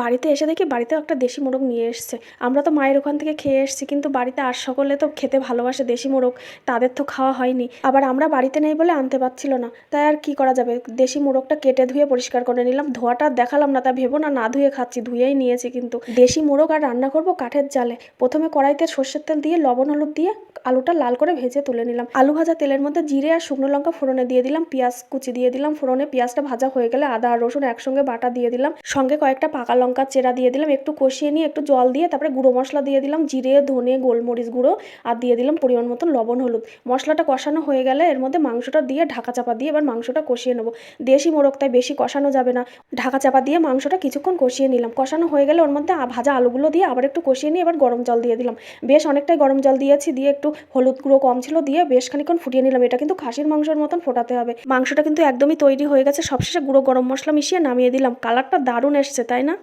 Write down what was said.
বাড়িতে এসে দেখি বাড়িতেও একটা দেশি মোরগ নিয়ে এসছে। আমরা তো মায়ের ওখান থেকে খেয়ে এসেছি, কিন্তু বাড়িতে আর সকলে তো খেতে ভালোবাসে দেশি মোরগ, তাদের তো খাওয়া হয়নি। আবার আমরা বাড়িতে নেই বলে আনতে পারছিল না, তাই আর কি করা যাবে? দেশি মোরগটা কেটে ধুয়ে পরিষ্কার করে নিলাম, ধোয়াটা দেখালাম না, তা ভেবো না না ধুয়ে খাচ্ছি, ধুয়েই নিয়েছি কিন্তু। দেশি মোরগ আর রান্না করব কাঠের জালে। প্রথমে কড়াইতে সর্ষের তেল দিয়ে, লবণ হলুদ দিয়ে আলুটা লাল করে ভেজে তুলে নিলাম। আলু ভাজা তেলের মধ্যে জিরে আর শুকনো লঙ্কা ফোড়নে দিয়ে দিলাম, পেঁয়াজ কুচি দিয়ে দিলাম ফোড়নে, পেঁয়াজটা ভাজা হয়ে গেলে আদা আর রসুন একসঙ্গে বাটা দিয়ে দিলাম। সঙ্গে কয়েকটা পাকা লঙ্কার চেরা দিয়ে দিলাম, একটু কষিয়ে নিয়ে একটু জল দিয়ে তারপরে গুঁড়ো মশলা দিয়ে দিলাম, জিরে, ধনে, গোলমরিচ গুঁড়ো আর দিয়ে দিলাম পরিমাণ মতন লবণ, হলুদ। মশলাটা কষানো হয়ে গেলে এর মধ্যে মাংসটা দিয়ে ঢাকা চাপা দিয়ে এবার মাংসটা কষিয়ে নেব। দেশি মোরগ তাই বেশি কষানো যাবে না। ঢাকা চাপা দিয়ে মাংসটা কিছুক্ষণ কষিয়ে নিলাম। কষানো হয়ে গেলে ওর মধ্যে ভাজা আলুগুলো দিয়ে আবার একটু কষিয়ে নিয়ে এবার গরম জল দিয়ে দিলাম। বেশ অনেকটাই গরম জল দিয়েছি, দিয়ে একটু হলুদ গুঁড়ো কম ছিল দিয়ে বেশ খানিক্ষণ ফুটিয়ে নিলাম। এটা কিন্তু খাসির মাংসের মতন ফোটাতে হবে। মাংসটা কিন্তু একদমই তৈরি হয়ে গেছে। সবশেষে গুঁড়ো গরম মশলা মিশিয়ে নামিয়ে দিলাম। কালারটা দারুণ এসছে, তাই না?